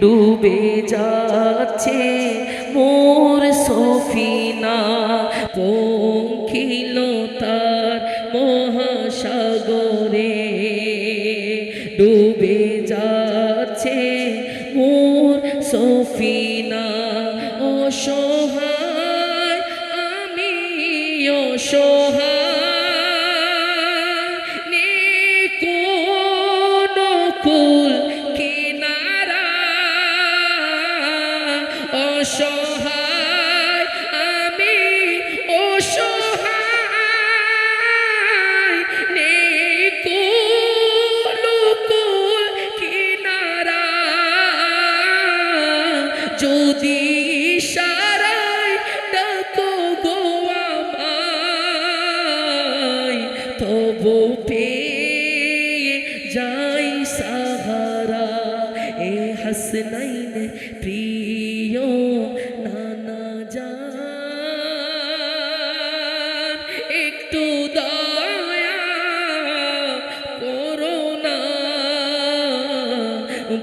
ডুবে যাচ্ছে মোর সফিনা পঙ্খিল তার মহাসাগরে ডুবে যাচ্ছে মোর সফিনা অসহায় অসহায়, আমি অসহায়। নে কোন কিনারা, যদি সারাই ডাকো গো আমায়, তবু পেয়ে যাই সাহারা। এ হাসনাইন প্রিয়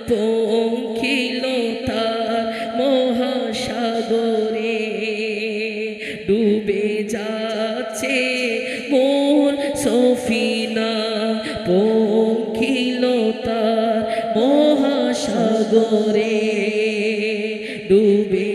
পঙ্খিলতা মহাসাগরে ডুবে যাচ্ছে মোর সফিনা। পঙ্খিলতা মহাসাগরে ডুবে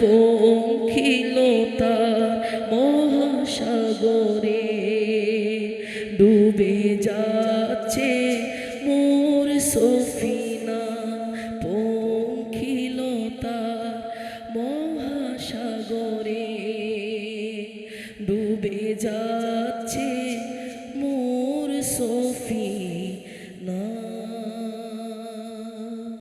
পঙ্খিলতা মহাসাগরে ডুবে যাচ্ছে মোর সফিনা পঙ্খিলতা মহাসাগরে ডুবে যাচ্ছে মোর সফিনা